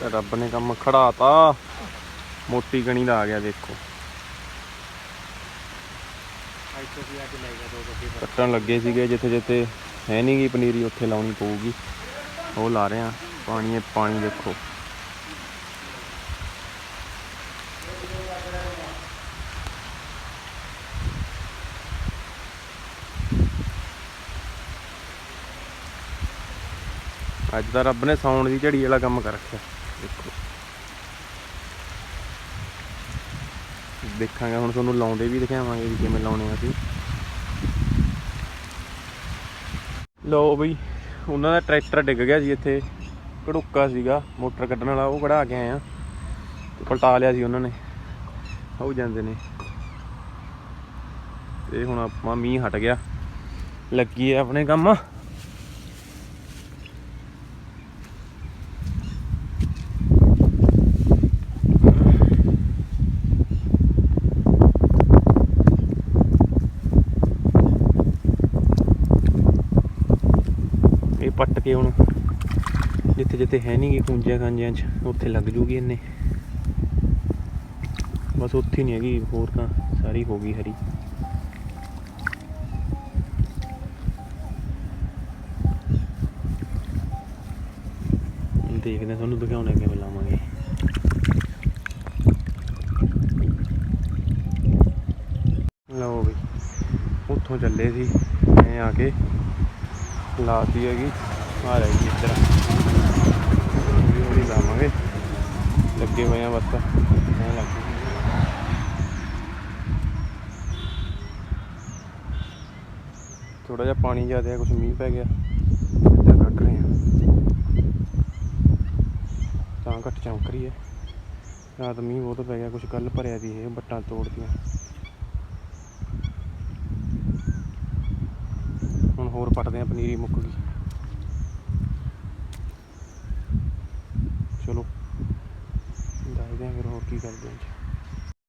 ਤੇ ਰੱਬ ਨੇ ਕੰਮ ਖੜਾਤਾ। ਮੋਟੀ ਗਣੀ ਦਾ ਆ ਗਿਆ ਦੇਖੋ। ਦੋ ਕੱਟਣ ਲੱਗੇ ਸੀਗੇ ਜਿੱਥੇ ਜਿੱਥੇ ਹੈ ਨਹੀਂ ਗੀ ਪਨੀਰੀ ਉੱਥੇ ਲਾਉਣੀ ਪਊਗੀ। ਉਹ ਲਾ ਰਹੇ ਆ ਪਾਣੀ ਇਹ ਪਾਣੀ ਦੇਖੋ। ਅੱਜ ਤਾਂ ਰੱਬ ਨੇ ਸੌਣ ਦੀ ਝੜੀ ਵਾਲਾ ਕੰਮ ਕਰ ਰੱਖਿਆ। ਦੇਖੋ। ਦੇਖਾਂਗੇ, ਹੁਣ ਤੁਹਾਨੂੰ ਲਾਉਂਦੇ ਵੀ ਦਿਖਾਵਾਂਗੇ ਵੀ ਕਿਵੇਂ ਲਾਉਣੇ ਆ ਅਸੀਂ। ਲੋ ਬਈ, ਉਹਨਾਂ ਦਾ ਟਰੈਕਟਰ ਡਿੱਗ ਗਿਆ ਸੀ ਇੱਥੇ। ਘੜੁੱਕਾ ਸੀਗਾ, ਮੋਟਰ ਕੱਢਣ ਵਾਲਾ, ਉਹ ਕਢਾ ਕੇ ਆਇਆ ਤੇ ਪਲਟਾ ਲਿਆ ਸੀ ਉਹਨਾਂ ਨੇ। ਹੋ ਜਾਂਦੇ ਨੇ। ਤੇ ਹੁਣ ਆਪਾਂ ਮੀਂਹ ਹਟ ਗਿਆ। ਲੱਗੀ ਹੈ ਆਪਣੇ ਕੰਮ। ਇਹ ਪੱਟ ਕੇ ਹੁਣ। ਜਿੱਥੇ ਜਿੱਥੇ ਹੈ ਨਹੀਂ ਗੀ ਖੂੰਜਿਆਂ ਖਾਂਜਿਆਂ 'ਚ, ਉੱਥੇ ਲੱਗ ਜੂਗੀ ਇਹਨੇ ਬਸ ਉੱਥੇ ਨਹੀਂ ਹੈਗੀ, ਹੋਰ ਤਾਂ ਸਾਰੀ ਹੋ ਗਈ ਹਰੀ। ਦੇਖਦੇ ਤੁਹਾਨੂੰ ਦਿਖਾਉਣੇ ਕਿਵੇਂ ਲਾਵਾਂਗੇ। ਲਓ ਵੀ ਉੱਥੋਂ ਚੱਲੇ ਸੀ, ਮੈਂ ਆ ਕੇ। ਲਾਤੀ ਹੈਗੀ। ਆ ਰਹੀ ਇੱਧਰ। ਹੌਲੀ ਹੌਲੀ ਲਾਵਾਂਗੇ। ਲੱਗੇ ਹੋਏ ਆ ਬਸ। ਐ ਲੱਗ ਗਈ। ਥੋੜਾ ਜਿਹਾ ਪਾਣੀ ਜ਼ਿਆਦਾ ਹੈ ਕੁਝ ਮੀਂਹ ਪੈ ਗਿਆ। ਇੱਧਰ ਕੱਢ ਰਹੇ ਆ। ਤਾਂ ਘੱਟ ਚਮਕ ਰਹੀ ਹੈ। ਰਾਤ ਮੀਂਹ ਬਹੁਤ ਪੈ ਗਿਆ ਕੁਝ ਕੱਲ ਭਰਿਆ ਦੀ ਇਹ, ਬੱਟਾਂ ਤੋੜਦੀਆਂ ਹੁਣ ਹੋਰ ਪੱਟਦੇ ਆ ਪਨੀਰੀ ਮੁੱਕ ਗਈ। ਚਲੋ ਦੱਸਦੇ ਆ ਫਿਰ ਹੋਰ ਕੀ ਕਰਦੇ ਆ